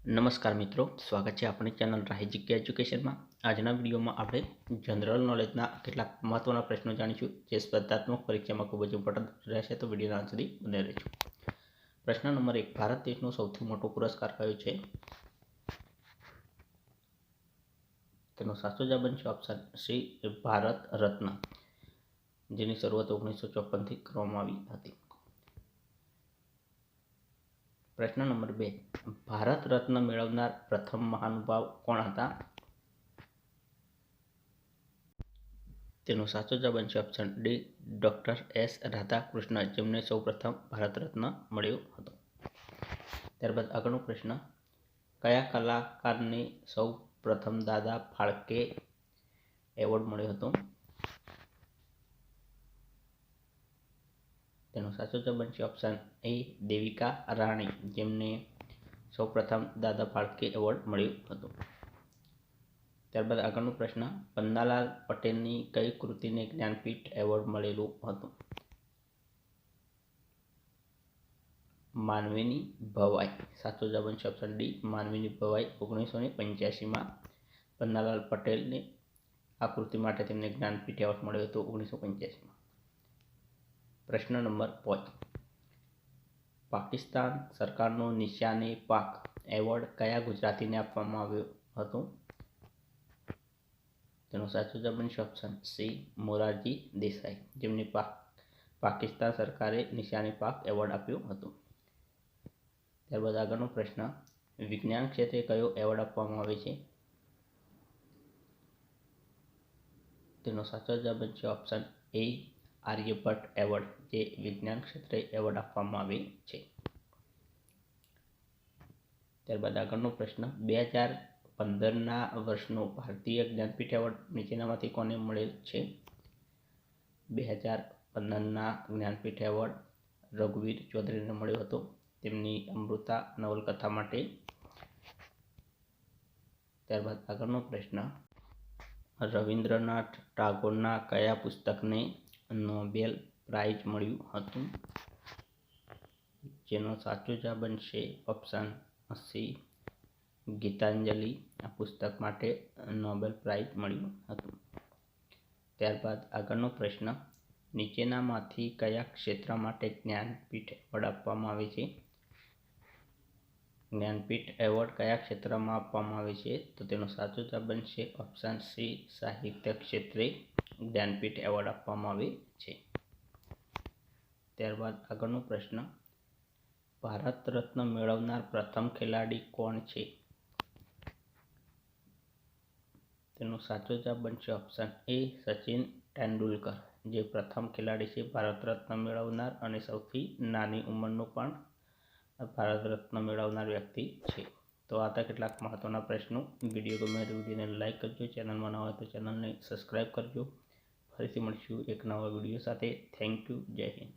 નમસ્કાર મિત્રો, સ્વાગત છે આપણી ચેનલ રાહી એજ્યુકેશનમાં. આજના વિડીયોમાં આપણે જનરલ નોલેજના કેટલાક મહત્ત્વના પ્રશ્નો જાણીશું, જે સ્પર્ધાત્મક પરીક્ષામાં ખૂબ જ ઇમ્પોર્ટન્ટ રહેશે. તો વિડીયોના અંત સુધી બને રહેજો. પ્રશ્ન નંબર એક, ભારત દેશનો સૌથી મોટો પુરસ્કાર કયો છે? તેનો સાચો જવાબ બનશે ઓપ્શન સી, ભારત રત્ન, જેની શરૂઆત ઓગણીસો ચોપનથી કરવામાં આવી હતી. પ્રશ્ન નંબર બે. ભારત રત્ન મેળવનાર પ્રથમ મહાનુભાવ કોણ હતા? તેનો સાચો જવાબ બનશે option D doctor S Radhakrishna, જેમને સૌ પ્રથમ ભારત રત્ન મળ્યો હતો. ત્યારબાદ આગળનો પ્રશ્ન, કયા કલાકારને સૌ પ્રથમ દાદા ફાળકે એવોર્ડ મળ્યો હતો? તેનો સાચો જવાબ બનશે ઓપ્શન એ દેવિકા રાણી, જેમને સૌપ્રથમ દાદા ફાળકે એવોર્ડ મળ્યો હતો. ત્યારબાદ આગળનો પ્રશ્ન, પન્નાલાલ પટેલની કઈ કૃતિને જ્ઞાનપીઠ એવોર્ડ મળેલું હતું? માનવીની ભવાઈ. સાચો જવાબ બનશે ઓપ્શન ડી માનવીની ભવાઈ ઓગણીસો ને પંચ્યાસીમાં પન્નાલાલ પટેલને આ કૃતિ માટે તેમને જ્ઞાનપીઠ એવોર્ડ મળ્યો હતો ઓગણીસો પંચ્યાસીમાં. પ્રશ્ન નંબર પાંચ. પાકિસ્તાન સરકારનો નિશાને પાક એવોર્ડ કયા ગુજરાતીને આપવામાં આવ્યો હતો? તેનો સાચો જવાબ બનશે ઓપ્શન સી, મોરારજી દેસાઈ, જેમને પાક, પાકિસ્તાન સરકારે નિશાની પાક એવોર્ડ આપ્યો હતો. ત્યારબાદ આગળનો પ્રશ્ન, વિજ્ઞાન ક્ષેત્રે કયો એવોર્ડ આપવામાં આવે છે? તેનો સાચો જવાબ બનશે ઓપ્શન એ આર્યભટ્ટ એવોર્ડ, જે વિજ્ઞાન ક્ષેત્રે એવોર્ડ આપવામાં આવે છે. ત્યારબાદ આગળનો પ્રશ્ન, બે હજાર પંદરના વર્ષનો ભારતીય જ્ઞાનપીઠ એવોર્ડ નીચેનામાંથી કોને મળેલ છે? બે હજાર પંદરના જ્ઞાનપીઠ એવોર્ડ રઘુવીર ચૌધરીને મળ્યો હતો. તેમની અમૃતા નવલકથા માટે. ત્યારબાદ આગળનો પ્રશ્ન, રવિન્દ્રનાથ ટાગોરના કયા પુસ્તકને નોબેલ પ્રાઇઝ મળ્યું હતું, જેનો સાચો જવાબ બનશે ઓપ્શન સી, ગીતાંજલિ. આ પુસ્તક માટે નોબેલ પ્રાઇઝ મળ્યું હતું. ત્યારબાદ આગળનો પ્રશ્ન, નીચેનામાંથી કયા ક્ષેત્ર માટે જ્ઞાનપીઠ એવોર્ડ આપવામાં આવે છે? જ્ઞાનપીઠ એવોર્ડ કયા ક્ષેત્રમાં આપવામાં આવે છે? તો તેનો સાચો જવાબ બનશે ઓપ્શન સી, સાહિત્ય ક્ષેત્રે. જ્ઞાનપીઠ એવોર્ડ આપવામાં આવે છે. ત્યારબાદ આગળનો પ્રશ્ન. ભારત રત્ન મેળવનાર પ્રથમ ખેલાડી કોણ છે? તેનો સાચો જવાબ બનશે ઓપ્શન એ સચિન તેંડુલકર, જે પ્રથમ ખેલાડી છે ભારત રત્ન મેળવનાર અને સૌથી નાની ઉંમરનો પણ ભારત રત્ન મેળવનાર વ્યક્તિ છે. તો આ હતા કેટલાક મહત્ત્વના પ્રશ્નો. વીડિયો ગમે તો વિડીયોને લાઇક કરજો, ચેનલમાં ન હોય તો ચેનલને સબસ્ક્રાઈબ કરજો. ફરીથી મળીશું એક નવા વીડિયો સાથે. થેન્ક યુ જય હિન્દ.